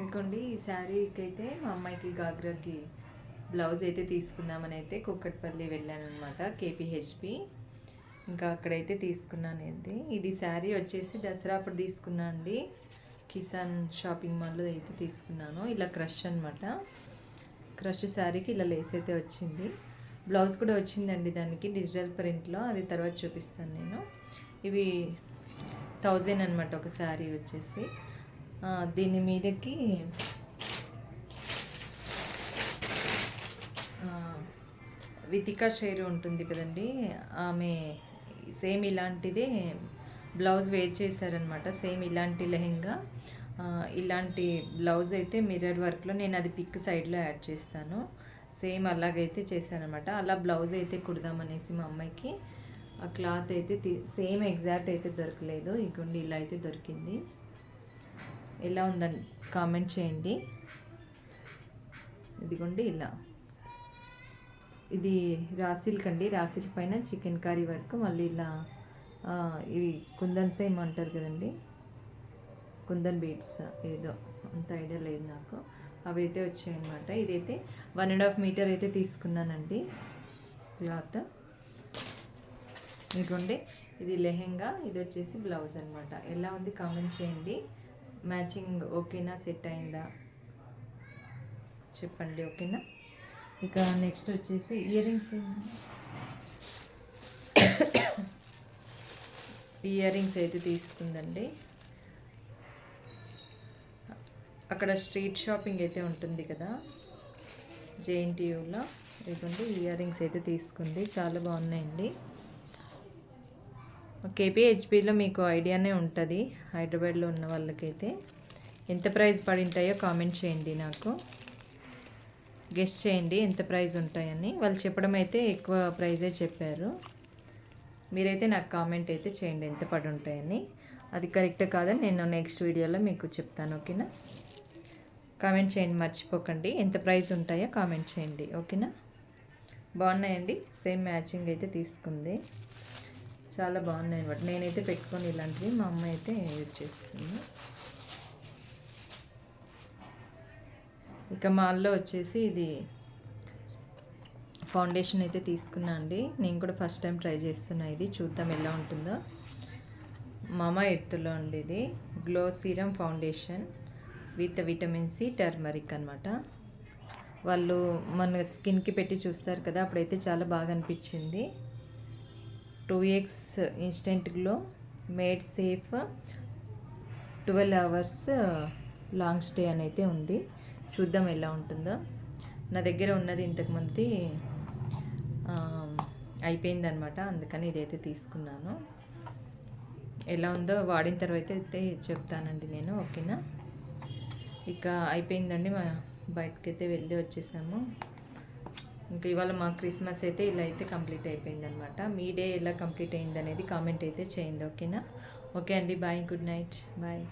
ఇంకోండి ఈ శారీకి అయితే మా అమ్మాయికి గాగ్రాకి బ్లౌజ్ అయితే తీసుకుందామని అయితే కుక్కట్పల్లి వెళ్ళాను అనమాట కేపీహెచ్పి. ఇంకా అక్కడైతే తీసుకున్నాను అయితే ఇది శారీ వచ్చేసి దసరా అప్పుడు తీసుకున్నా అండి. కిసాన్ షాపింగ్ మాల్లో అయితే తీసుకున్నాను. ఇలా క్రష్ అనమాట క్రష్ శారీకి ఇలా లేస్ అయితే వచ్చింది. బ్లౌజ్ కూడా వచ్చిందండి దానికి డిజిటల్ ప్రింట్లో. అది తర్వాత చూపిస్తాను నేను. ఇవి థౌజండ్ అనమాట ఒక శారీ వచ్చేసి. దీని మీదకి వితికా షేర్ ఉంటుంది కదండి. ఆమె సేమ్ ఇలాంటిదే బ్లౌజ్ వేర్ చేశారనమాట సేమ్ ఇలాంటి లెహెంగా. ఇలాంటి బ్లౌజ్ అయితే మిర్రర్ వర్క్లో నేను అది పిక్ సైడ్లో యాడ్ చేస్తాను. సేమ్ అలాగైతే చేశానమాట అలా బ్లౌజ్ అయితే కుడదామనేసి మా అమ్మాయికి ఆ క్లాత్ అయితే సేమ్ ఎగ్జాక్ట్ అయితే దొరకలేదు. ఇంకొండి ఇలా అయితే దొరికింది. ఎలా ఉందని కామెంట్ చేయండి. ఇదిగోండి ఇలా. ఇది రాసిల్క్ అండి. రాసిల్ పైన చికెన్ కర్రీ వర్క్. మళ్ళీ ఇలా ఇవి కుందన్ సేమ్ అంటారు కదండి. కుందన్ బీట్స్ ఏదో. అంత ఐడియా లేదు నాకు. అవి అయితే వచ్చాయన్నమాట. ఇదైతే వన్ అండ్ హాఫ్ మీటర్ అయితే తీసుకున్నానండి. క్లాత్. ఇదిగోండి. ఇది లెహెంగా. ఇది వచ్చేసి బ్లౌజ్ అనమాట ఎలా ఉంది కామెంట్ చేయండి. మ్యాచింగ్ ఓకేనా? సెట్ అయిందా? చెప్పండి ఓకేనా? ఇక నెక్స్ట్ వచ్చేసి ఇయర్ రింగ్స్ ఇయర్ రింగ్స్ అయితే తీసుకుందండి. అక్కడ స్ట్రీట్ షాపింగ్ అయితే ఉంటుంది కదా? జేఎన్టీయూలో. ఇదిగోండి ఇయర్ రింగ్స్ అయితే తీసుకుంది. చాలా బాగున్నాయండి. కేపీహెచ్పిలో మీకు ఐడియానే ఉంటుంది హైదరాబాద్లో ఉన్న వాళ్ళకైతే. ఎంత ప్రైస్ పడి ఉంటాయో కామెంట్ చేయండి నాకు. గెస్ట్ చేయండి ఎంత ప్రైస్ ఉంటాయని. వాళ్ళు చెప్పడం అయితే ఎక్కువ ప్రైజే చెప్పారు. మీరైతే నాకు కామెంట్ అయితే చేయండి ఎంత పడి ఉంటాయని అది కరెక్ట్ కాదని నేను నెక్స్ట్ వీడియోలో మీకు చెప్తాను ఓకేనా? కామెంట్ చేయండి మర్చిపోకండి. ఎంత ప్రైస్ ఉంటాయో కామెంట్ చేయండి ఓకేనా? బాగున్నాయండి? సేమ్ మ్యాచింగ్ అయితే తీసుకుంది. చాలా బాగున్నాయి అనమాట నేనైతే పెట్టుకొని ఇలాంటివి మా అమ్మ అయితే యూజ్ చేస్తుంది. ఇక మాల్లో వచ్చేసి ఇది ఫౌండేషన్ అయితే తీసుకున్నా అండి. నేను కూడా ఫస్ట్ టైం ట్రై చేస్తున్నా ఇది. చూద్దాం ఎలా ఉంటుందో. మామా ఎత్తులో అండి ఇది. Glow serum foundation with vitamin C turmeric అనమాట వాళ్ళు మన స్కిన్కి పెట్టి చూస్తారు కదా అప్పుడైతే చాలా బాగా అనిపించింది. Two X instant glow made safe twelve hours long stay అని అయితే ఉంది. చూద్దాం ఎలా ఉంటుందో. నా దగ్గర ఉన్నది ఇంతకుముందు అయిపోయిందనమాట. అందుకని ఇదైతే తీసుకున్నాను. ఎలా ఉందో వాడిన తర్వాత అయితే చెప్తానండి నేను ఓకేనా? ఇక అయిపోయిందండి మా బయటకైతే వెళ్ళి వచ్చేసాము. ఇంకా ఇవాళ మా క్రిస్మస్ అయితే ఇలా అయితే కంప్లీట్ అయిపోయిందనమాట మీ డే ఎలా కంప్లీట్ అయింది అనేది కామెంట్ అయితే చేయండి ఓకేనా? ఓకే అండి బాయ్ గుడ్ నైట్ బాయ్.